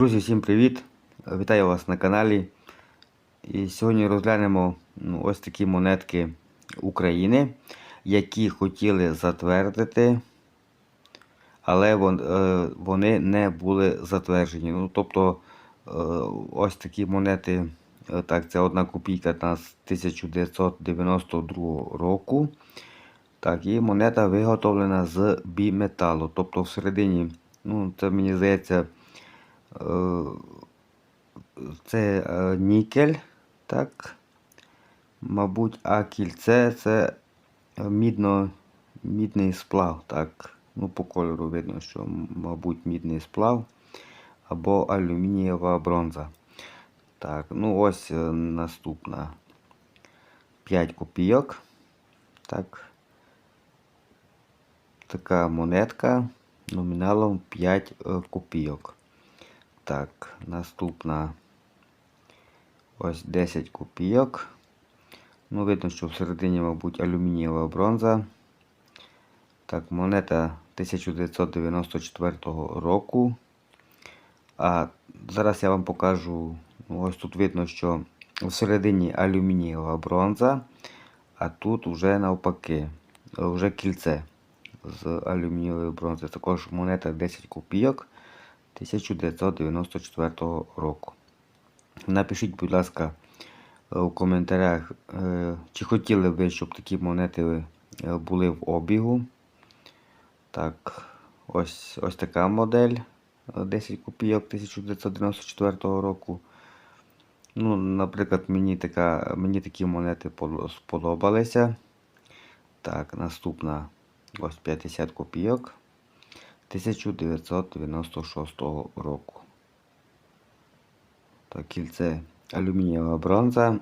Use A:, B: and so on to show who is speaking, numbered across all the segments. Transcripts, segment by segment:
A: Друзі, всім привіт! Вітаю вас на каналі. І сьогодні розглянемо ну, ось такі монетки України, які хотіли затвердити, але е, вони не були затверджені. Ну, тобто е, ось такі монети, е, так, це одна копійка з 1992 року. Так, і монета виготовлена з біметалу. Тобто всередині, ну, це мені здається. Е, Це е, нікель, так. Мабуть, а кільце це е, мідний сплав, так. Ну, по кольору видно, що, мабуть, мідний сплав або алюмінієва бронза. Так, ну ось наступна 5 копійок. Так. Така монетка номіналом 5 е, копійок. Так, наступна ось 10 копійок. Ну, видно, що всередині, мабуть, алюмінієва бронза. Так, монета 1994 року. А зараз я вам покажу. ну, Ось тут видно, що всередині алюмінієва бронза, а тут вже навпаки, вже кільце з алюмінієвої бронзи. Також монета 10 копійок. 1994 року. Напишіть, будь ласка, у коментарях, е, чи хотіли ви, щоб такі монети е, були в обігу. Так, ось ось така модель 10 копійок 1994 року. Ну, Наприклад, мені така, мені такі монети сподобалися. Так, наступна ось 50 копійок. 1996 року. Так, кільце алюмінієва бронза.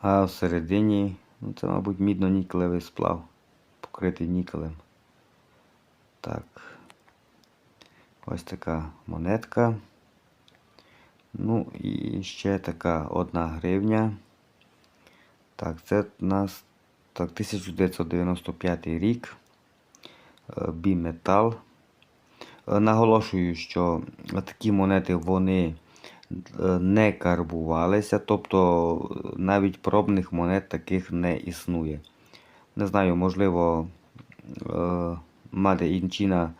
A: А всередині, ну це, мабуть, мідно-нікелевий сплав, покритий нікелем. Так. Ось така монетка. Ну і ще така одна гривня. Так, це у нас так, 1995 рік. Е, біметал. Е, наголошую, що такі монети вони е, не карбувалися, тобто навіть пробних монет таких не існує. Не знаю, можливо, Маде Інчина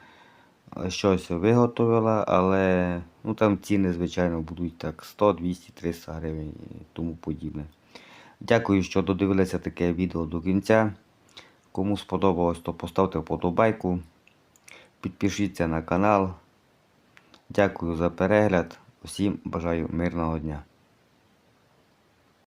A: щось виготовила, але ну, там ціни, звичайно, будуть так 100, 200, 300 гривень і тому подібне. Дякую, що додивилися таке відео до кінця. Кому сподобалось, то поставте вподобайку. Підпишіться на канал. Дякую за перегляд. Усім бажаю мирного дня.